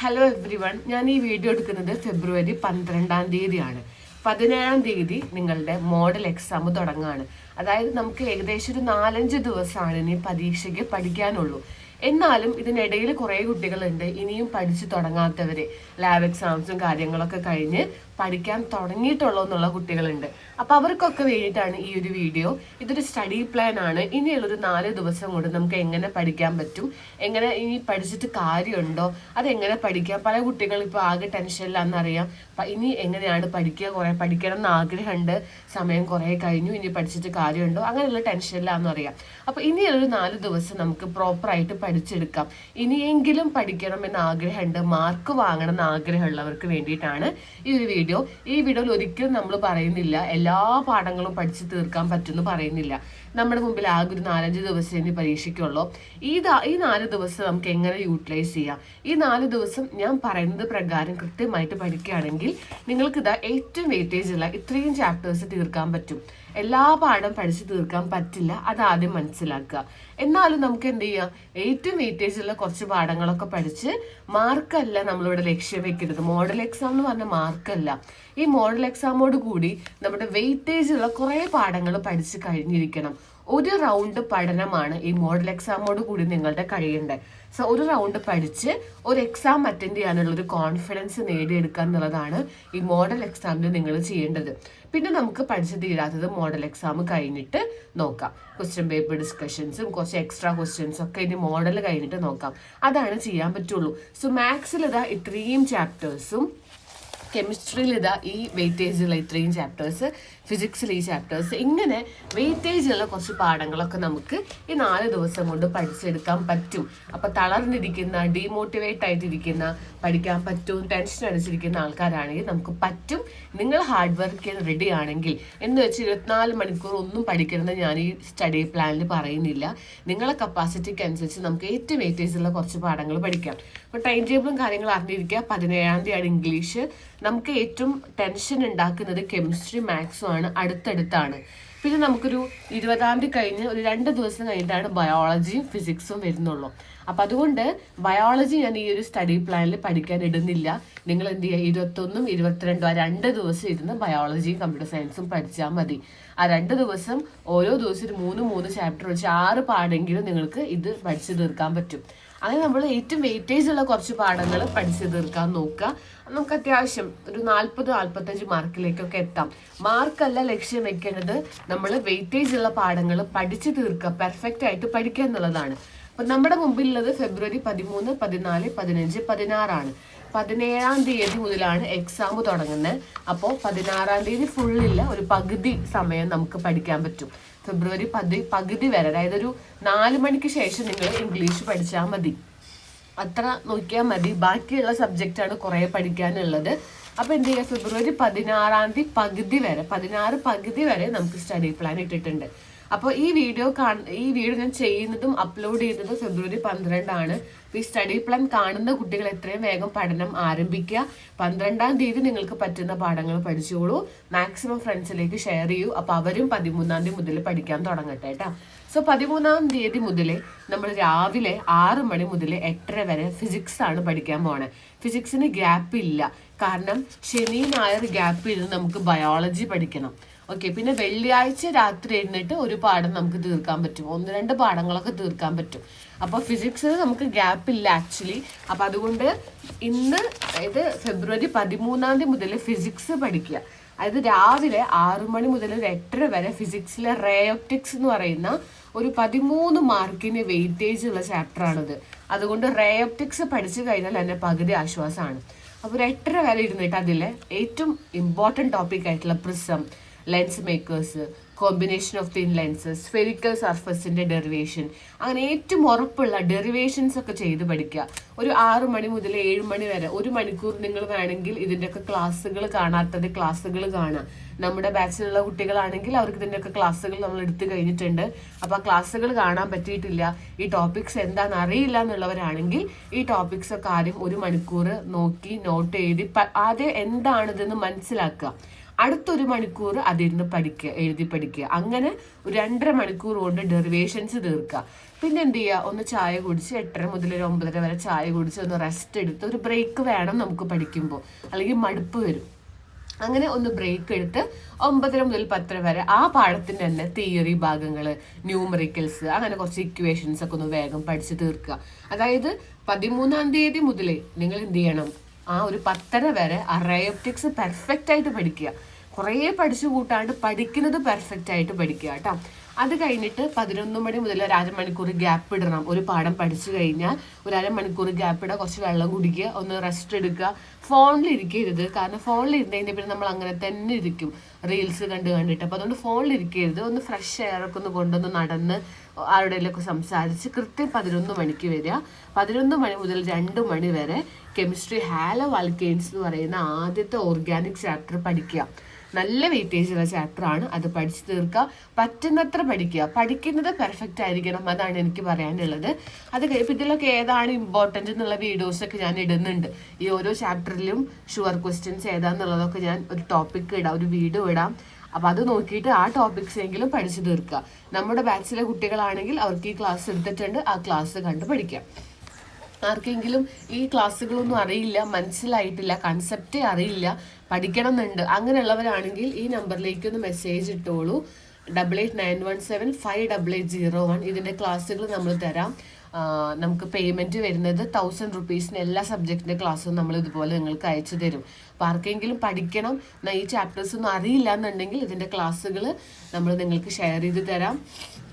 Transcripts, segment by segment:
Hello every one ഞാൻ ഈ video എടുക്കുന്നത് ഫെബ്രുവരി പന്ത്രണ്ടാം തീയതിയാണ്. പതിനേഴാം തീയതി നിങ്ങളുടെ മോഡൽ എക്സാം തുടങ്ങാണ്. അതായത് നമുക്ക് ഏകദേശം ഒരു നാലഞ്ച് ദിവസമാണ് ഇനി പരീക്ഷയ്ക്ക് പഠിക്കാനുള്ളൂ. എന്നാലും ഇതിനിടയിൽ കുറേ കുട്ടികളുണ്ട് ഇനിയും പഠിച്ചു തുടങ്ങാത്തവരെ. ലാബ് എക്സാംസും കാര്യങ്ങളൊക്കെ കഴിഞ്ഞ് പഠിക്കാൻ തുടങ്ങിയിട്ടുള്ളൂ എന്നുള്ള കുട്ടികളുണ്ട്. അപ്പൊ അവർക്കൊക്കെ വേണ്ടിയിട്ടാണ് ഈ ഒരു വീഡിയോ ഇതൊരു സ്റ്റഡി പ്ലാൻ ആണ്. ഇനിയുള്ളൊരു നാല് ദിവസം കൊണ്ട് നമുക്ക് എങ്ങനെ പഠിക്കാൻ പറ്റും? എങ്ങനെ ഇനി പഠിച്ചിട്ട് കാര്യമുണ്ടോ? അതെങ്ങനെ പഠിക്കാം? പല കുട്ടികൾ ഇപ്പോൾ ആകെ ടെൻഷനിലാണെന്നറിയാം അപ്പൊ ഇനി എങ്ങനെയാണ് പഠിക്കുക? കുറെ പഠിക്കണം എന്ന് ആഗ്രഹമുണ്ട് സമയം കുറെ കഴിഞ്ഞു. ഇനി പഠിച്ചിട്ട് കാര്യമുണ്ടോ? അങ്ങനെയുള്ള ടെൻഷനിലാണെന്നറിയാം അറിയാം. അപ്പൊ ഇനിയുള്ളൊരു നാല് ദിവസം നമുക്ക് പ്രോപ്പറായിട്ട് പഠിച്ചെടുക്കാം. ഇനിയെങ്കിലും പഠിക്കണം എന്ന് ആഗ്രഹമുണ്ട് മാർക്ക് വാങ്ങണം എന്ന് ആഗ്രഹമുള്ളവർക്ക് വേണ്ടിയിട്ടാണ് ഈ ഒരു വീഡിയോ ഈ വീഡിയോയിൽ ഒരിക്കലും നമ്മൾ പറയുന്നില്ല. എല്ലാ പാഠങ്ങളും പഠിച്ചു തീർക്കാൻ പറ്റുമെന്ന് പറയുന്നില്ല. നമ്മുടെ മുമ്പിൽ ആകെ ഒരു നാലഞ്ച് ദിവസം ഇനി പരീക്ഷയ്ക്കുള്ളൂ. ഈ ഈ നാല് ദിവസം നമുക്ക് എങ്ങനെ യൂട്ടിലൈസ് ചെയ്യാം? ഈ നാല് ദിവസം ഞാൻ പറയുന്നത് പ്രകാരം കൃത്യമായിട്ട് പഠിക്കുകയാണെങ്കിൽ നിങ്ങൾക്ക് ഇതാ ഏറ്റവും വെയിറ്റേജ് ഉള്ള ഇത്രയും ചാപ്റ്റേഴ്സ് തീർക്കാൻ പറ്റും. എല്ലാ പാഠം പഠിച്ചു തീർക്കാൻ പറ്റില്ല അത് ആദ്യം മനസ്സിലാക്കുക. എന്നാലും നമുക്ക് എന്ത് ചെയ്യാം? ഏറ്റവും വെയിറ്റേജ് ഉള്ള കുറച്ച് പാഠങ്ങളൊക്കെ പഠിച്ച് മാർക്കല്ല നമ്മളിവിടെ ലക്ഷ്യം വെക്കരുത് മോഡൽ എക്സാം എന്ന് പറഞ്ഞ മാർക്കല്ല ഈ മോഡൽ എക്സാമോട് കൂടി നമ്മുടെ വെയിറ്റേജ് ഉള്ള കുറേ പാഠങ്ങൾ പഠിച്ച് കഴിഞ്ഞിരിക്കണം. ഒരു റൗണ്ട് പഠനമാണ് ഈ മോഡൽ എക്സാമോട് കൂടി നിങ്ങളുടെ കഴിയേണ്ടത്. സോ ഒരു റൗണ്ട് പഠിച്ച് ഒരു എക്സാം അറ്റൻഡ് ചെയ്യാനുള്ള ഒരു കോൺഫിഡൻസ് നേടിയെടുക്കുക എന്നുള്ളതാണ് ഈ മോഡൽ എക്സാമിന് നിങ്ങൾ ചെയ്യേണ്ടത്. പിന്നെ നമുക്ക് പഠിച്ചു തീരാത്തത് മോഡൽ എക്സാം കഴിഞ്ഞിട്ട് നോക്കാം. ക്വസ്റ്റ്യൻ പേപ്പർ ഡിസ്കഷൻസും കുറച്ച് എക്സ്ട്രാ ക്വസ്റ്റ്യൻസും ഒക്കെ ഇനി മോഡൽ കഴിഞ്ഞിട്ട് നോക്കാം. അതാണ് ചെയ്യാൻ പറ്റുള്ളൂ. സോ മാത്സിൽ ഇതാ ഇത്രയും ചാപ്റ്റേഴ്സും കെമിസ്ട്രിയിൽ ഈ വെയിറ്റേജുള്ള ഇത്രയും ചാപ്റ്റേഴ്സ് ഫിസിക്സിൽ ഈ ചാപ്റ്റേഴ്സ് ഇങ്ങനെ വെയിറ്റേജുള്ള കുറച്ച് പാഠങ്ങളൊക്കെ നമുക്ക് ഈ നാല് ദിവസം കൊണ്ട് പഠിച്ചെടുക്കാൻ പറ്റും. അപ്പോൾ തളർന്നിരിക്കുന്ന ഡീമോട്ടിവേറ്റ് ആയിട്ടിരിക്കുന്ന പഠിക്കാൻ പറ്റും ടെൻഷൻ അടിച്ചിരിക്കുന്ന ആൾക്കാരാണെങ്കിൽ നമുക്ക് പറ്റും. നിങ്ങൾ ഹാർഡ് വർക്ക് ചെയ്യാൻ റെഡി ആണെങ്കിൽ. എന്ന് വെച്ച് ഇരുപത്തിനാല് മണിക്കൂർ ഒന്നും പഠിക്കണമെന്ന് ഞാൻ ഈ സ്റ്റഡി പ്ലാനിൽ പറയുന്നില്ല. നിങ്ങളെ കപ്പാസിറ്റിക്ക് അനുസരിച്ച് നമുക്ക് ഏറ്റവും വെയിറ്റേജുള്ള കുറച്ച് പാഠങ്ങൾ പഠിക്കാം. അപ്പോൾ ടൈം ടേബിളും കാര്യങ്ങളും അറിഞ്ഞിരിക്കുക. പതിനേഴാം ആണ് ഇംഗ്ലീഷ് നമുക്ക് ഏറ്റവും ടെൻഷൻ ഉണ്ടാക്കുന്നത് കെമിസ്ട്രി മാത്സും ആണ്. അടുത്തടുത്താണ്. പിന്നെ നമുക്കൊരു ഇരുപതാം തീയതി കഴിഞ്ഞ് ഒരു രണ്ട് ദിവസം കഴിഞ്ഞിട്ടാണ് ബയോളജിയും ഫിസിക്സും വരുന്നുള്ളൂ. അപ്പം അതുകൊണ്ട് ബയോളജി ഞാൻ ഈ ഒരു സ്റ്റഡി പ്ലാനിൽ പഠിക്കാൻ ഇടുന്നില്ല. നിങ്ങൾ എന്ത് ചെയ്യുക ഇരുപത്തൊന്നും ഇരുപത്തിരണ്ടും ആ രണ്ട് ദിവസം ഇരുന്ന് ബയോളജിയും കമ്പ്യൂട്ടർ സയൻസും പഠിച്ചാൽ മതി. ആ രണ്ട് ദിവസം ഓരോ ദിവസം ഒരു മൂന്ന് മൂന്ന് ചാപ്റ്റർ വെച്ച് ആറ് പാടെങ്കിലും നിങ്ങൾക്ക് ഇത് പഠിച്ചു തീർക്കാൻ പറ്റും. അങ്ങനെ നമ്മൾ ഏറ്റവും വെയിറ്റേജ് ഉള്ള കുറച്ച് പാഠങ്ങൾ പഠിച്ചു തീർക്കാൻ നോക്കുക. നമുക്ക് അത്യാവശ്യം ഒരു നാൽപ്പത് നാൽപ്പത്തഞ്ച് മാർക്കിലേക്കൊക്കെ എത്താം. മാർക്കല്ല ലക്ഷ്യം വെക്കേണ്ടത് നമ്മൾ വെയിറ്റേജ് ഉള്ള പാഠങ്ങൾ പഠിച്ചു തീർക്കുക പെർഫെക്റ്റ് ആയിട്ട് പഠിക്കുക എന്നുള്ളതാണ്. അപ്പൊ നമ്മുടെ മുമ്പിലുള്ളത് ഫെബ്രുവരി പതിമൂന്ന് പതിനാല് പതിനഞ്ച് പതിനാറാണ്. പതിനേഴാം തീയതി മുതലാണ് എക്സാം തുടങ്ങുന്നത്. അപ്പോൾ പതിനാറാം തീയതി ഫുള്ളില്ല ഒരു പകുതി സമയം നമുക്ക് പഠിക്കാൻ പറ്റും. ഫെബ്രുവരി പതി പകുതി വരെ അതായത് ഒരു നാല് മണിക്ക് ശേഷം നിങ്ങൾ ഇംഗ്ലീഷ് പഠിച്ചാൽ മതി. അത്ര നോക്കിയാൽ മതി. ബാക്കിയുള്ള സബ്ജക്റ്റാണ് കുറേ പഠിക്കാനുള്ളത്. അപ്പോൾ എന്ത് ചെയ്യുക ഫെബ്രുവരി പതിനാറാം തീയതി പകുതി വരെ പതിനാറ് പകുതി വരെ നമുക്ക് സ്റ്റഡി പ്ലാൻ ഇട്ടിട്ടുണ്ട്. അപ്പോൾ ഈ വീഡിയോ ഈ വീഡിയോ ഞാൻ ചെയ്യുന്നതും അപ്ലോഡ് ചെയ്യുന്നതും ഫെബ്രുവരി പന്ത്രണ്ടാണ്. ഈ സ്റ്റഡി പ്ലാൻ കാണുന്ന കുട്ടികൾ എത്രയും വേഗം പഠനം ആരംഭിക്കുക. പന്ത്രണ്ടാം തീയതി നിങ്ങൾക്ക് പറ്റുന്ന പാഠങ്ങൾ പഠിച്ചോളൂ. മാക്സിമം ഫ്രണ്ട്സിലേക്ക് ഷെയർ ചെയ്യൂ. അപ്പോൾ അവരും പതിമൂന്നാം തീയതി മുതൽ പഠിക്കാൻ തുടങ്ങട്ടെ കേട്ടോ. സോ പതിമൂന്നാം തീയതി മുതൽ നമ്മൾ രാവിലെ ആറ് മണി മുതൽ എട്ടര വരെ ഫിസിക്സ് ആണ് പഠിക്കാൻ പോണേ. ഫിസിക്സിന് ഗ്യാപ്പ് ഇല്ല. കാരണം ശനി ഞായർ ഗ്യാപ്പ് ഇരുന്ന് നമുക്ക് ബയോളജി പഠിക്കണം. ഓക്കെ പിന്നെ വെള്ളിയാഴ്ച രാത്രി എഴുന്നിട്ട് ഒരു പാഠം നമുക്ക് തീർക്കാൻ പറ്റും. ഒന്ന് രണ്ട് പാഠങ്ങളൊക്കെ തീർക്കാൻ പറ്റും. അപ്പോൾ ഫിസിക്സിന് നമുക്ക് ഗ്യാപ്പ് ഇല്ല ആക്ച്വലി അപ്പം അതുകൊണ്ട് ഇന്ന് അതായത് ഫെബ്രുവരി പതിമൂന്നാം തീയതി മുതൽ ഫിസിക്സ് പഠിക്കുക. അതായത് രാവിലെ ആറു മണി മുതൽ ഒരു എട്ടര വരെ ഫിസിക്സിലെ റേയോപ്റ്റിക്സ് എന്ന് പറയുന്ന ഒരു പതിമൂന്ന് മാർക്കിന് വെയിറ്റേജ് ഉള്ള ചാപ്റ്റർ ആണിത്. അതുകൊണ്ട് റേയോപ്റ്റിക്സ് പഠിച്ചു കഴിഞ്ഞാൽ എന്നെ പകുതി ആശ്വാസമാണ്. അപ്പോൾ ഒരു എട്ടര വരെ ഇരുന്നിട്ട് അതിലെ ഏറ്റവും ഇമ്പോർട്ടന്റ് ടോപ്പിക് ആയിട്ടുള്ള prism lens makers combination of thin lenses spherical സർഫസിന്റെ derivation അങ്ങനെ ഏറ്റവും ഉറപ്പുള്ള ഡെറിവേഷൻസ് ഒക്കെ ചെയ്ത് പഠിക്കുക. ഒരു ആറ് മണി മുതൽ ഏഴ് മണി വരെ ഒരു മണിക്കൂർ നിങ്ങൾ വേണമെങ്കിൽ ഇതിന്റെയൊക്കെ ക്ലാസ്സുകൾ കാണാത്തത് ക്ലാസ്സുകൾ കാണാം നമ്മുടെ ബാച്ചിലുള്ള കുട്ടികളാണെങ്കിൽ അവർക്ക് ഇതിന്റെയൊക്കെ ക്ലാസ്സുകൾ നമ്മൾ എടുത്തു കഴിഞ്ഞിട്ടുണ്ട്. അപ്പോൾ ആ ക്ലാസ്സുകൾ കാണാൻ പറ്റിയിട്ടില്ല. ഈ ടോപ്പിക്സ് എന്താണെന്ന് അറിയില്ല എന്നുള്ളവരാണെങ്കിൽ ഈ ടോപ്പിക്സ് ഒക്കെ ആദ്യം ഒരു മണിക്കൂർ നോക്കി നോട്ട് എഴുതി ആദ്യം എന്താണിതെന്ന് മനസ്സിലാക്കുക. അടുത്തൊരു മണിക്കൂർ അതിരുന്ന് പഠിക്കുക എഴുതി പഠിക്കുക. അങ്ങനെ ഒരു രണ്ടര മണിക്കൂർ കൊണ്ട് ഡെറിവേഷൻസ് തീർക്കുക പിന്നെ എന്ത് ചെയ്യുക? ഒന്ന് ചായ കുടിച്ച് എട്ടര മുതൽ ഒരു ഒമ്പതര വരെ ചായ കുടിച്ച് ഒന്ന് റെസ്റ്റ് എടുത്ത് ഒരു ബ്രേക്ക് വേണം നമുക്ക് പഠിക്കുമ്പോൾ. അല്ലെങ്കിൽ മടുപ്പ് വരും. അങ്ങനെ ഒന്ന് ബ്രേക്ക് എടുത്ത് ഒമ്പതര മുതൽ പത്തര വരെ ആ പാഠത്തിന്റെ തന്നെ തിയറി ഭാഗങ്ങൾ ന്യൂമറിക്കൽസ് അങ്ങനെ കുറച്ച് ഇക്വേഷൻസ് ഒക്കെ ഒന്ന് വേഗം പഠിച്ച് തീർക്കുക. അതായത് പതിമൂന്നാം തീയതി മുതൽ നിങ്ങൾ എന്ത് ചെയ്യണം? ആ ഒരു പത്തര വരെ ആ അറയോപ്റ്റിക്സ് പെർഫെക്റ്റ് ആയിട്ട് പഠിക്കുക. കുറേ പഠിച്ചു കൂട്ടാണ്ട് പഠിക്കുന്നത് പെർഫെക്റ്റ് ആയിട്ട് പഠിക്കുക കേട്ടോ. അത് കഴിഞ്ഞിട്ട് പതിനൊന്ന് മണി മുതൽ ഒരു അരമണിക്കൂർ ഗ്യാപ്പ് ഇടണം. ഒരു പാഠം പഠിച്ചു കഴിഞ്ഞാൽ ഒരു അരമണിക്കൂർ ഗ്യാപ്പ് ഇടുക കുറച്ച് വെള്ളം കുടിക്കുക ഒന്ന് റെസ്റ്റ് എടുക്കുക. ഫോണിൽ ഇരിക്കരുത്. കാരണം ഫോണിൽ ഇരുന്നതിന്റെ പിന്നെ നമ്മൾ അങ്ങനെ തന്നെ ഇരിക്കും. റീൽസ് കണ്ട് കണ്ടിട്ട്. അപ്പോൾ അതുകൊണ്ട് ഫോണിൽ ഇരിക്കരുത്. ഒന്ന് ഫ്രഷ് എയറൊക്കെ ഒന്ന് കൊണ്ടൊന്ന് നടന്ന് ആരുടെയിലൊക്കെ സംസാരിച്ച് കൃത്യം പതിനൊന്ന് മണിക്ക് വരിക. പതിനൊന്ന് മണി മുതൽ രണ്ട് മണി വരെ കെമിസ്ട്രി ഹാലോ വാൽക്കെയിൻസ് എന്ന് പറയുന്ന ആദ്യത്തെ ഓർഗാനിക് ചാപ്റ്റർ പഠിക്കുക. നല്ല വെയിറ്റേജ് ഉള്ള ചാപ്റ്റർ ആണ്. അത് പഠിച്ചു തീർക്കുക പറ്റുന്നത്ര പഠിക്കുക. പഠിക്കുന്നത് പെർഫെക്റ്റ് ആയിരിക്കണം അതാണ് എനിക്ക് പറയാനുള്ളത്. അത് ഇപ്പം ഇതിലൊക്കെ ഏതാണ് ഇമ്പോർട്ടന്റ് എന്നുള്ള വീഡിയോസൊക്കെ ഞാൻ ഇടുന്നുണ്ട്. ഈ ഓരോ ചാപ്റ്ററിലും ഷുവർ ക്വസ്റ്റ്യൻസ് ഏതാന്നുള്ളതൊക്കെ ഞാൻ ഒരു ടോപ്പിക് ഇടാം ഒരു വീഡിയോ ഇടാം. അപ്പോൾ അത് നോക്കിയിട്ട് ആ ടോപ്പിക്സ് എങ്കിലും പഠിച്ചു തീർക്കുക. നമ്മുടെ ബാച്ചിലെ കുട്ടികളാണെങ്കിൽ അവർക്ക് ഈ ക്ലാസ് എടുത്തിട്ടുണ്ട്. ആ ക്ലാസ് കണ്ട് പഠിക്കാം. ആർക്കെങ്കിലും ഈ ക്ലാസ്സുകളൊന്നും അറിയില്ല മനസ്സിലായിട്ടില്ല കൺസെപ്റ്റേ അറിയില്ല പഠിക്കണം എന്നുണ്ട് അങ്ങനെയുള്ളവരാണെങ്കിൽ ഈ നമ്പറിലേക്ക് ഒന്ന് മെസ്സേജ് ഇട്ടോളൂ. Double eight nine one seven five double eight zero one ഇതിന്റെ ക്ലാസ്സുകൾ നമ്മൾ തരാം. നമുക്ക് പേയ്മെന്റ് വരുന്നത് തൗസൻഡ് റുപ്പീസിന് എല്ലാ സബ്ജക്റ്റിന്റെ ക്ലാസ്സും നമ്മൾ ഇതുപോലെ നിങ്ങൾക്ക് അയച്ചു തരും. അപ്പോൾ ആർക്കെങ്കിലും പഠിക്കണം ഈ ചാപ്റ്റേഴ്സ് ഒന്നും അറിയില്ല എന്നുണ്ടെങ്കിൽ ഇതിന്റെ ക്ലാസ്സുകൾ നമ്മൾ നിങ്ങൾക്ക് ഷെയർ ചെയ്ത് തരാം.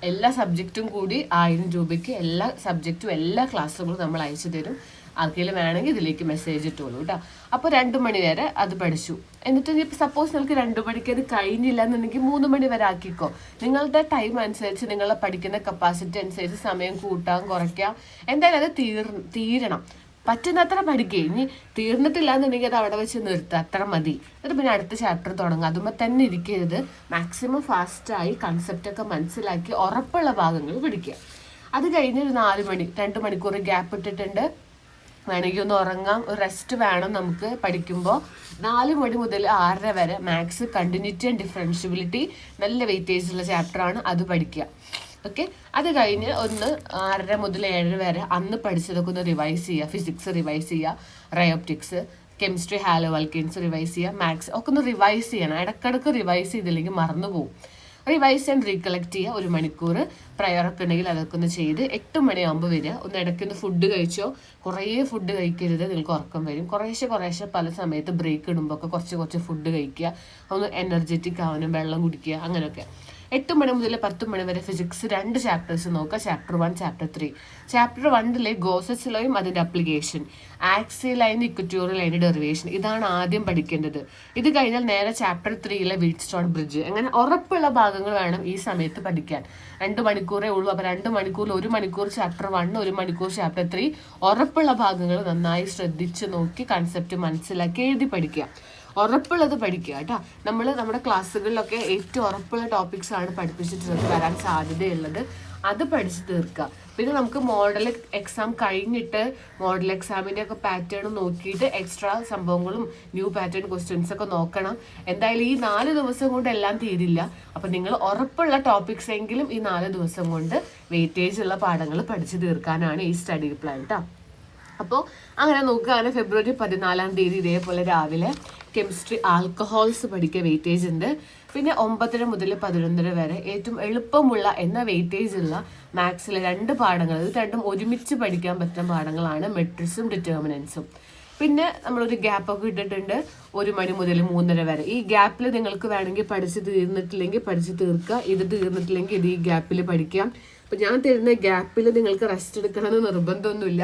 എല്ലാ സബ്ജക്റ്റും കൂടി ആയിരം രൂപയ്ക്ക് എല്ലാ സബ്ജക്റ്റും എല്ലാ ക്ലാസ്സുകളും നമ്മൾ അയച്ചു തരും. ആർക്കെങ്കിലും വേണമെങ്കിൽ ഇതിലേക്ക് മെസ്സേജ് ഇട്ടോളൂ കേട്ടോ. അപ്പോൾ രണ്ട് മണി വരെ അത് പഠിച്ചു. എന്നിട്ട് ഇനിയിപ്പോൾ സപ്പോസ് നിങ്ങൾക്ക് രണ്ട് മണിക്ക് അത് കഴിഞ്ഞില്ല എന്നുണ്ടെങ്കിൽ മൂന്ന് മണി വരെ ആക്കിക്കോ. നിങ്ങളുടെ ടൈം അനുസരിച്ച് നിങ്ങളെ പഠിക്കുന്ന കപ്പാസിറ്റി അനുസരിച്ച് സമയം കൂട്ടാം കുറയ്ക്കാം. എന്തായാലും അത് തീർ തീരണം. പറ്റുന്നത്ര പഠിക്കുക ഇനി തീർന്നിട്ടില്ല എന്നുണ്ടെങ്കിൽ അത് അവിടെ വെച്ച് നിർത്തുക അത്ര മതി. എന്നിട്ട് പിന്നെ അടുത്ത ചാപ്റ്റർ തുടങ്ങുക അതുമ്പോൾ തന്നെ ഇരിക്കരുത്. മാക്സിമം ഫാസ്റ്റായി കൺസെപ്റ്റൊക്കെ മനസ്സിലാക്കി ഉറപ്പുള്ള ഭാഗങ്ങൾ പഠിക്കുക. അത് കഴിഞ്ഞ് ഒരു നാല് മണി രണ്ട് മണിക്കൂർ ഗ്യാപ്പ് ഇട്ടിട്ടുണ്ട്. വേണമെങ്കിൽ ഒന്ന് ഉറങ്ങാം. ഒരു റെസ്റ്റ് വേണം നമുക്ക് പഠിക്കുമ്പോൾ നാല് മണി മുതൽ ആറര വരെ മാത്സ് കണ്ടിന്യൂറ്റി ആൻഡ് ഡിഫറൻഷ്യബിലിറ്റി നല്ല വെയിറ്റേജ് ഉള്ള ചാപ്റ്ററാണ് അത് പഠിക്കുക. ഓക്കെ അത് കഴിഞ്ഞ് ഒന്ന് ആറര മുതൽ ഏഴര വരെ അന്ന് പഠിച്ചതൊക്കെ ഒന്ന് റിവൈസ് ചെയ്യുക. ഫിസിക്സ് റിവൈസ് ചെയ്യുക. Ray optics chemistry haloalkanes revise ചെയ്യുക. മാത്സ് ഒക്കെ ഒന്ന് റിവൈസ് ചെയ്യണം. ഇടക്കിടക്ക് റിവൈസ് ചെയ്തില്ലെങ്കിൽ മറന്നു പോകും റിവൈസ് ആൻഡ് റീകളക്ട് ചെയ്യുക ഒരു മണിക്കൂർ പ്രയറൊക്കെ ഉണ്ടെങ്കിൽ അതൊക്കെ ഒന്ന് ചെയ്ത് എട്ട് മണിയാകുമ്പോൾ വരിക. ഒന്ന് ഇടയ്ക്കൊന്ന് ഫുഡ് കഴിച്ചോ. കുറേ ഫുഡ് കഴിക്കരുത്. നിങ്ങൾക്ക് ഉറക്കം വരും. കുറേശ്ശെ കുറേശ്ശെ പല സമയത്ത് ബ്രേക്ക് ഇടുമ്പോൾ ഒക്കെ കുറച്ച് കുറച്ച് ഫുഡ് കഴിക്കുക. ഒന്ന് എനർജറ്റിക് ആവാനും വെള്ളം കുടിക്കുക അങ്ങനെയൊക്കെ. എട്ട് മണി മുതൽ പത്ത് മണി വരെ ഫിസിക്സ് രണ്ട് ചാപ്റ്റേഴ്സ് നോക്കുക. Chapter one chapter three chapter വണ്ണിലെ ഗോസസ് ലോയും അതിന്റെ application axial line equatorial line derivation ഇതാണ് ആദ്യം പഠിക്കേണ്ടത്. ഇത് കഴിഞ്ഞാൽ നേരെ ചാപ്റ്റർ ത്രീയിലെ വീറ്റ് സ്റ്റോൺ ബ്രിഡ്ജ് അങ്ങനെ ഉറപ്പുള്ള ഭാഗങ്ങൾ വേണം ഈ സമയത്ത് പഠിക്കാൻ. രണ്ട് മണിക്കൂറേ ഉള്ളൂ. അപ്പോൾ രണ്ട് മണിക്കൂറിൽ ഒരു മണിക്കൂർ ചാപ്റ്റർ വൺ ഒരു മണിക്കൂർ ചാപ്റ്റർ ത്രീ ഉറപ്പുള്ള ഭാഗങ്ങൾ നന്നായി ശ്രദ്ധിച്ച് നോക്കി കൺസെപ്റ്റ് മനസ്സിലാക്കി എഴുതി പഠിക്കുക. ഉറപ്പുള്ളത് പഠിക്കുക കേട്ടോ. നമ്മൾ നമ്മുടെ ക്ലാസ്സുകളിലൊക്കെ ഏറ്റവും ഉറപ്പുള്ള ടോപ്പിക്സ് ആണ് പഠിപ്പിച്ചിട്ടുള്ളത് വരാൻ സാധ്യതയുള്ളത്. അത് പഠിച്ചു തീർക്കുക. പിന്നെ നമുക്ക് മോഡൽ എക്സാം കഴിഞ്ഞിട്ട് മോഡൽ എക്സാമിന്റെ ഒക്കെ പാറ്റേൺ നോക്കിയിട്ട് എക്സ്ട്രാ സംഭവങ്ങളും ന്യൂ പാറ്റേൺ ക്വസ്റ്റ്യൻസ് ഒക്കെ നോക്കണം. എന്തായാലും ഈ നാല് ദിവസം കൊണ്ട് എല്ലാം തീരില്ല. അപ്പം നിങ്ങൾ ഉറപ്പുള്ള ടോപ്പിക്സ് എങ്കിലും ഈ നാല് ദിവസം കൊണ്ട് വെയിറ്റേജ് ഉള്ള പാഠങ്ങൾ പഠിച്ചു തീർക്കാനാണ് ഈ സ്റ്റഡി പ്ലാൻ കേട്ടോ അപ്പോൾ അങ്ങനെ നോക്കുകയാണ് ഫെബ്രുവരി പതിനാലാം തീയതി ഇതേപോലെ രാവിലെ കെമിസ്ട്രി ആൽക്കഹോൾസ് പഠിക്കുക വെയിറ്റേജ് ഉണ്ട്. പിന്നെ ഒമ്പതര മുതൽ പതിനൊന്നര വരെ ഏറ്റവും എളുപ്പമുള്ള എന്ന വെയിറ്റേജ് ഉള്ള മാത്സിലെ രണ്ട് പാഠങ്ങൾ ഇത് രണ്ടും ഒരുമിച്ച് പഠിക്കാൻ പറ്റുന്ന പാഠങ്ങളാണ് മെട്രിക്സും ഡിറ്റർമിനൻസും പിന്നെ നമ്മളൊരു ഗ്യാപ്പൊക്കെ ഇട്ടിട്ടുണ്ട് ഒരു മണി മുതൽ മൂന്നര വരെ. ഈ ഗ്യാപ്പിൽ നിങ്ങൾക്ക് വേണമെങ്കിൽ പഠിച്ച് തീർന്നിട്ടില്ലെങ്കിൽ പഠിച്ച് തീർക്കുക. ഇത് തീർന്നിട്ടില്ലെങ്കിൽ ഇത് ഈ ഗ്യാപ്പിൽ പഠിക്കാം. അപ്പം ഞാൻ തരുന്ന ഗ്യാപ്പിൽ നിങ്ങൾക്ക് റെസ്റ്റ് എടുക്കണമെന്ന് നിർബന്ധമൊന്നുമില്ല.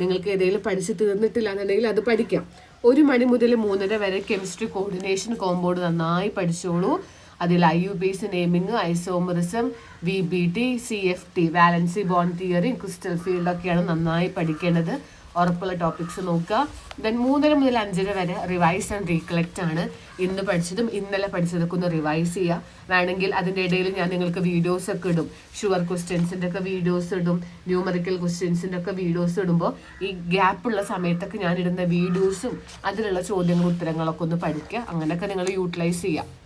നിങ്ങൾക്ക് ഏതെങ്കിലും പഠിച്ച് തീർന്നിട്ടില്ല എന്നുണ്ടെങ്കിൽ അത് പഠിക്കാം. ഒരു മണി മുതൽ മൂന്നര വരെ കെമിസ്ട്രി കോർഡിനേഷൻ കോമ്പൗണ്ട് നന്നായി പഠിച്ചോളൂ. അതിൽ I U PAC naming isomerism V B T C F T valence bond theory crystal field ഒക്കെയാണ് നന്നായി പഠിക്കേണ്ടത്. ഉറപ്പുള്ള ടോപ്പിക്സ് നോക്കുക. ദെൻ മൂന്നര മുതൽ അഞ്ചര വരെ റിവൈസ് ആൻഡ് റീകളക്റ്റ് ആണ് ഇന്ന് പഠിച്ചതും ഇന്നലെ പഠിച്ചതൊക്കെ ഒന്ന് റിവൈസ് ചെയ്യുക. വേണമെങ്കിൽ അതിന്റെ ഇടയിൽ ഞാൻ നിങ്ങൾക്ക് വീഡിയോസ് ഒക്കെ ഇടും. ഷുവർ ക്വസ്റ്റ്യൻസിന്റെ ഒക്കെ വീഡിയോസ് ഇടും. ന്യൂമറിക്കൽ ക്വസ്റ്റ്യൻസിന്റെ ഒക്കെ വീഡിയോസ് ഇടുമ്പോൾ ഈ ഗ്യാപ്പുള്ള സമയത്തൊക്കെ ഞാൻ ഇടുന്ന വീഡിയോസും അതിലുള്ള ചോദ്യങ്ങളും ഉത്തരങ്ങളൊക്കെ ഒന്ന് പഠിക്കുക. അങ്ങനെയൊക്കെ നിങ്ങൾ യൂട്ടിലൈസ് ചെയ്യുക.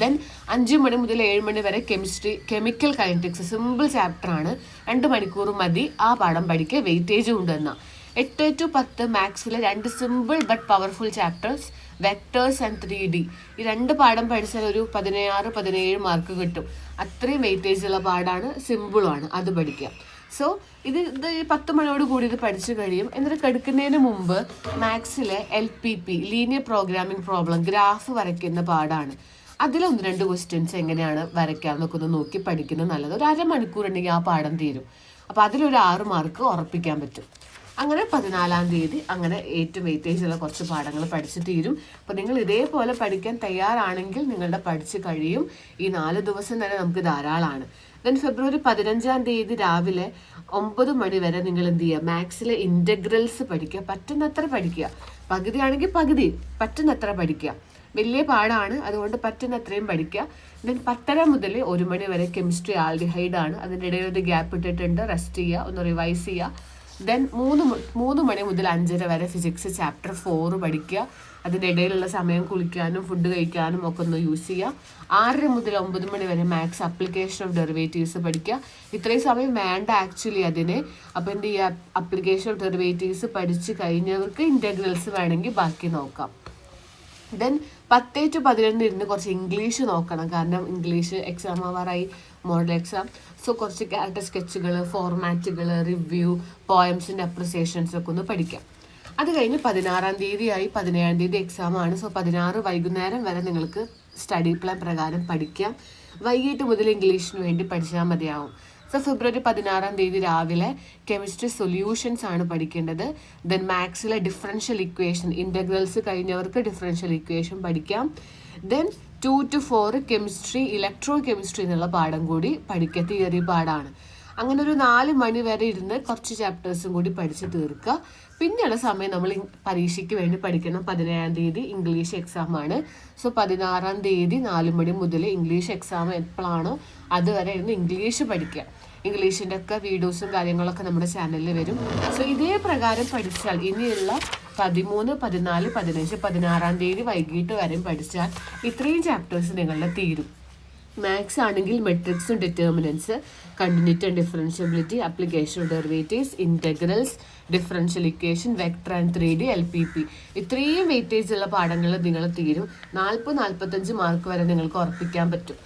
ദെൻ അഞ്ച് മണി മുതൽ ഏഴ് മണി വരെ chemistry chemical kinetics simple chapter ആണ്. രണ്ട് മണിക്കൂർ മതി. ആ പാഠം പഠിക്കുക. വെയിറ്റേജും ഉണ്ടെന്ന. എട്ട് ടു പത്ത് മാത്സിലെ രണ്ട് simple but powerful chapters vectors and three D ഈ രണ്ട് പാഠം പഠിച്ചാൽ ഒരു പതിനാറ് പതിനേഴ് മാർക്ക് കിട്ടും. അത്രയും വെയിറ്റേജ് ഉള്ള പാടാണ് സിമ്പിളുമാണ് അത് പഠിക്കുക സോ ഇത് ഇത് പത്ത് മണിയോട് കൂടി ഇത് പഠിച്ചു കഴിയും. എന്നിട്ട് കെടുക്കുന്നതിന് മുമ്പ് മാത്സിലെ L P P linear programming problem graph വരയ്ക്കുന്ന പാടാണ് അതിൽ ഒന്ന് രണ്ട് ക്വസ്റ്റ്യൻസ് എങ്ങനെയാണ് വരയ്ക്കാമെന്നൊക്കെ ഒന്ന് നോക്കി പഠിക്കുന്നത് നല്ലത്. ഒരു അരമണിക്കൂർ ഉണ്ടെങ്കിൽ ആ പാഠം തീരും. അപ്പോൾ അതിലൊരു ആറ് മാർക്ക് ഉറപ്പിക്കാൻ പറ്റും. അങ്ങനെ പതിനാലാം തീയതി അങ്ങനെ ഏറ്റവും വെയിറ്റേജ് ഉള്ള കുറച്ച് പാഠങ്ങൾ പഠിച്ചു തീരും. അപ്പോൾ നിങ്ങൾ ഇതേപോലെ പഠിക്കാൻ തയ്യാറാണെങ്കിൽ നിങ്ങളുടെ പഠിച്ച് കഴിയും. ഈ നാല് ദിവസം തന്നെ നമുക്ക് ധാരാളമാണ്. ദെൻ ഫെബ്രുവരി പതിനഞ്ചാം തീയതി രാവിലെ ഒമ്പത് മണി വരെ നിങ്ങൾ എന്ത് ചെയ്യുക? മാത്സിലെ ഇന്റഗ്രൽസ് പഠിക്കുക. പറ്റുന്നത്ര പഠിക്കുക. പകുതിയാണെങ്കിൽ പകുതി. പറ്റുന്നത്ര പഠിക്കുക. വലിയ പാടാണ് അതുകൊണ്ട് പറ്റുന്നത്രയും പഠിക്കുക. ദെൻ പത്തര മുതൽ ഒരു മണി വരെ കെമിസ്ട്രി ആൽഡിഹൈഡ് ആണ്. അതിന്റെ ഇടയിൽ ഒരു ഗ്യാപ്പ് ഇട്ടിട്ടുണ്ട്. റെസ്റ്റ് ചെയ്യുക. ഒന്ന് റിവൈസ് ചെയ്യുക. ദെൻ മൂന്ന് മൂന്ന് മണി മുതൽ അഞ്ചര വരെ ഫിസിക്സ് ചാപ്റ്റർ ഫോർ പഠിക്കുക. അതിന്റെ ഇടയിലുള്ള സമയം കുളിക്കാനും ഫുഡ് കഴിക്കാനും ഒക്കെ ഒന്ന് യൂസ് ചെയ്യുക. ആറര മുതൽ ഒമ്പത് മണി വരെ മാത്സ് അപ്ലിക്കേഷൻ ഓഫ് ഡെറിവേറ്റീവ്സ് പഠിക്കുക. ഇത്രയും സമയം വേണ്ട ആക്ച്വലി അതിന്. അപ്പോൾ എന്ത് ചെയ്യുക? അപ്ലിക്കേഷൻ ഓഫ് ഡെറിവേറ്റീവ്സ് പഠിച്ച് കഴിഞ്ഞവർക്ക് ഇന്റഗ്രൽസ് വേണമെങ്കിൽ ബാക്കി നോക്കാം. ദെൻ പത്ത് ടു പതിനൊന്ന് ഇരുന്ന് കുറച്ച് ഇംഗ്ലീഷ് നോക്കണം. കാരണം ഇംഗ്ലീഷ് എക്സാം ആവാറായി മോഡൽ എക്സാം സോ കുറച്ച് ക്യാരക്ടർ സ്കെച്ചുകൾ ഫോർമാറ്റുകൾ റിവ്യൂ പോയംസിന്റെ അപ്രിസിയേഷൻസ് ഒക്കെ ഒന്ന് പഠിക്കാം. അത് കഴിഞ്ഞ് പതിനാറാം തീയതിയായി പതിനേഴാം തീയതി എക്സാം ആണ്. സോ പതിനാറ് വൈകുന്നേരം വരെ നിങ്ങൾക്ക് സ്റ്റഡി പ്ലാൻ പ്രകാരം പഠിക്കാം. വൈകിട്ട് മുതൽ ഇംഗ്ലീഷിന് വേണ്ടി പഠിച്ചാൽ മതിയാവും. സോ ഫെബ്രുവരി പതിനാറാം തീയതി രാവിലെ കെമിസ്ട്രി സൊല്യൂഷൻസ് ആണ് പഠിക്കേണ്ടത്. ദെൻ മാത്സിലെ ഡിഫറൻഷ്യൽ ഇക്വേഷൻ ഇന്റഗ്രൽസ് കഴിഞ്ഞവർക്ക് ഡിഫറൻഷ്യൽ ഇക്വേഷൻ പഠിക്കാം. Then two two four chemistry electrochemistry എന്നുള്ള പാഠം കൂടി പഠിക്കുക. തിയറി പാടാണ് അങ്ങനെ ഒരു നാല് മണി വരെ ഇരുന്ന് കുറച്ച് ചാപ്റ്റേഴ്സും കൂടി പഠിച്ച് തീർക്കുക. പിന്നെയുള്ള സമയം നമ്മൾ പരീക്ഷയ്ക്ക് വേണ്ടി പഠിക്കണം. പതിനേഴാം തീയതി ഇംഗ്ലീഷ് എക്സാം ആണ്. സോ പതിനാറാം തീയതി നാല് മണി മുതൽ ഇംഗ്ലീഷ് എക്സാം എപ്പോഴാണോ അതുവരെ ഇരുന്ന് ഇംഗ്ലീഷ് പഠിക്കുക. ഇംഗ്ലീഷിന്റെ ഒക്കെ വീഡിയോസും കാര്യങ്ങളൊക്കെ നമ്മുടെ ചാനലിൽ വരും. സോ ഇതേ പ്രകാരം പഠിച്ചാൽ ഇനിയുള്ള പതിമൂന്ന് പതിനാല് പതിനഞ്ച് പതിനാറാം തീയതി വൈകിട്ട് വരെയും പഠിച്ചാൽ ഇത്രയും ചാപ്റ്റേഴ്സ് നിങ്ങളുടെ തീരും. മാത്സ് ആണെങ്കിൽ മെട്രിക്സും determinants continuity and differentiability application derivatives integrals differential equation vector and three D L P P ഇത്രയും വെയിറ്റേജ് ഉള്ള പാഠങ്ങൾ നിങ്ങൾ തീരും. നാൽപ്പത് നാൽപ്പത്തഞ്ച് മാർക്ക് വരെ നിങ്ങൾക്ക് ഉറപ്പിക്കാൻ പറ്റും.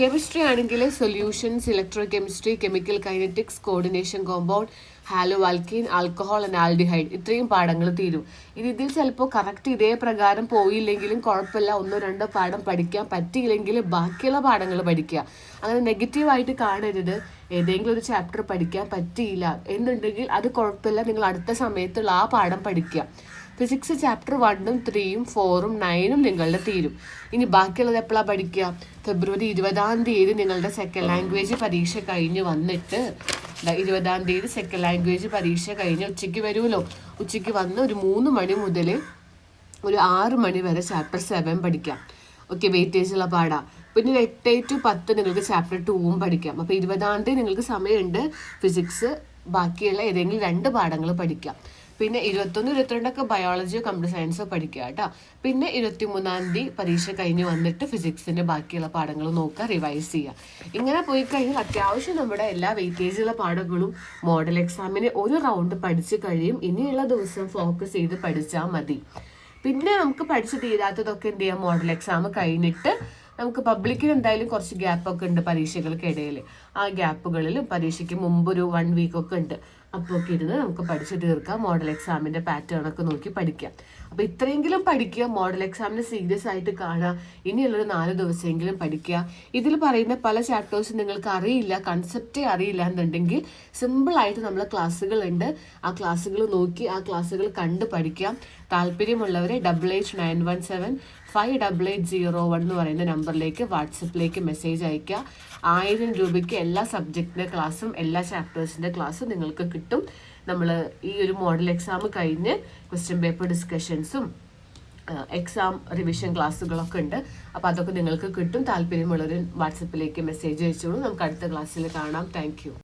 കെമിസ്ട്രി ആണെങ്കിൽ solutions electrochemistry chemical kinetics coordination compound halo alkene alcohol and aldehyde ഇത്രയും പാഠങ്ങൾ തീരും. ഇനി ഇതിൽ ചിലപ്പോൾ കറക്റ്റ് ഇതേ പ്രകാരം പോയില്ലെങ്കിലും കുഴപ്പമില്ല. ഒന്നോ രണ്ടോ പാഠം പഠിക്കാൻ പറ്റിയില്ലെങ്കിൽ ബാക്കിയുള്ള പാഠങ്ങൾ പഠിക്കുക. അങ്ങനെ നെഗറ്റീവായിട്ട് കാണരുത്. ഏതെങ്കിലും ഒരു ചാപ്റ്റർ പഠിക്കാൻ പറ്റിയില്ല എന്നുണ്ടെങ്കിൽ അത് കുഴപ്പമില്ല. നിങ്ങൾ അടുത്ത സമയത്തുള്ള ആ പാഠം പഠിക്കുക. ഫിസിക്സ് ചാപ്റ്റർ വണ്ണും ത്രീയും ഫോറും നയനും നിങ്ങളുടെ തീരും. ഇനി ബാക്കിയുള്ളത് എപ്പോഴാണ് പഠിക്കുക? ഫെബ്രുവരി ഇരുപതാം തീയതി നിങ്ങളുടെ സെക്കൻഡ് ലാംഗ്വേജ് പരീക്ഷ കഴിഞ്ഞ് വന്നിട്ട് ഇരുപതാം തീയതി സെക്കൻഡ് ലാംഗ്വേജ് പരീക്ഷ കഴിഞ്ഞ് ഉച്ചയ്ക്ക് വരുമല്ലോ. ഉച്ചയ്ക്ക് വന്ന് ഒരു മൂന്ന് മണി മുതൽ ഒരു ആറ് മണി വരെ ചാപ്റ്റർ സെവൻ പഠിക്കാം. ഓക്കെ വെയിറ്റേജ് ഉള്ള പാടാ. പിന്നെ എട്ട് ടു പത്ത് നിങ്ങൾക്ക് ചാപ്റ്റർ ടൂവും പഠിക്കാം. അപ്പോൾ ഇരുപതാം തീയതി നിങ്ങൾക്ക് സമയമുണ്ട്. ഫിസിക്സ് ബാക്കിയുള്ള ഏതെങ്കിലും രണ്ട് പാഠങ്ങൾ പഠിക്കാം. പിന്നെ ഇരുപത്തൊന്ന് ഇരുപത്തിരണ്ടൊക്കെ ബയോളജിയോ കമ്പ്യൂട്ടർ സയൻസോ പഠിക്കുക കേട്ടോ. പിന്നെ ഇരുപത്തിമൂന്നാം തീയതി പരീക്ഷ കഴിഞ്ഞ് വന്നിട്ട് ഫിസിക്സിന്റെ ബാക്കിയുള്ള പാഠങ്ങൾ നോക്കുക റിവൈസ് ചെയ്യുക. ഇങ്ങനെ പോയി കഴിഞ്ഞാൽ അത്യാവശ്യം നമ്മുടെ എല്ലാ വെയിറ്റേജുള്ള പാഠങ്ങളും മോഡൽ എക്സാമിന് ഒരു റൗണ്ട് പഠിച്ചു കഴിയും. ഇനിയുള്ള ദിവസം ഫോക്കസ് ചെയ്ത് പഠിച്ചാൽ മതി. പിന്നെ നമുക്ക് പഠിച്ചു തീരാത്തതൊക്കെ എന്ത് ചെയ്യാം? മോഡൽ എക്സാം കഴിഞ്ഞിട്ട് നമുക്ക് പബ്ലിക്കിന് എന്തായാലും കുറച്ച് ഗ്യാപ്പൊക്കെ ഉണ്ട് പരീക്ഷകൾക്കിടയിൽ ആ ഗ്യാപ്പുകളിൽ പരീക്ഷയ്ക്ക് മുമ്പ് ഒരു വൺ വീക്കൊക്കെ ഉണ്ട്. അപ്പോൾ ഒക്കെ ഇരുന്ന് നമുക്ക് പഠിച്ചു തീർക്കാം. മോഡൽ എക്സാമിന്റെ പാറ്റേൺ ഒക്കെ നോക്കി പഠിക്കാം. അപ്പോൾ ഇത്രയെങ്കിലും പഠിക്കുക മോഡൽ എക്സാമിന് സീരിയസ് ആയിട്ട് കാണുക ഇനിയുള്ളൊരു നാല് ദിവസമെങ്കിലും പഠിക്കുക. ഇതിൽ പറയുന്ന പല ചാപ്റ്റേഴ്സും നിങ്ങൾക്ക് അറിയില്ല കൺസെപ്റ്റേ അറിയില്ല എന്നുണ്ടെങ്കിൽ സിമ്പിളായിട്ട് നമ്മളെ ക്ലാസ്സുകളുണ്ട് ആ ക്ലാസ്സുകൾ നോക്കി ആ ക്ലാസ്സുകൾ കണ്ട് പഠിക്കാം താല്പര്യമുള്ളവരെ double eight nine one seven five double eight zero one എന്ന് പറയുന്ന നമ്പറിലേക്ക് വാട്സപ്പിലേക്ക് മെസ്സേജ് അയയ്ക്കുക. ആയിരം രൂപയ്ക്ക് എല്ലാ സബ്ജക്റ്റിന്റെ ക്ലാസ്സും എല്ലാ ചാപ്റ്റേഴ്സിന്റെ ക്ലാസ്സും നിങ്ങൾക്ക് കിട്ടും. നമ്മൾ ഈ ഒരു മോഡൽ എക്സാം കഴിഞ്ഞ് ക്വസ്റ്റ്യൻ പേപ്പർ ഡിസ്കഷൻസും എക്സാം റിവിഷൻ ക്ലാസ്സുകളൊക്കെ ഉണ്ട്. അപ്പോൾ അതൊക്കെ നിങ്ങൾക്ക് കിട്ടും. താല്പര്യമുള്ളവർ വാട്സപ്പിലേക്ക് മെസ്സേജ് അയച്ചോളൂ. നമുക്ക് അടുത്ത ക്ലാസ്സിൽ കാണാം. താങ്ക്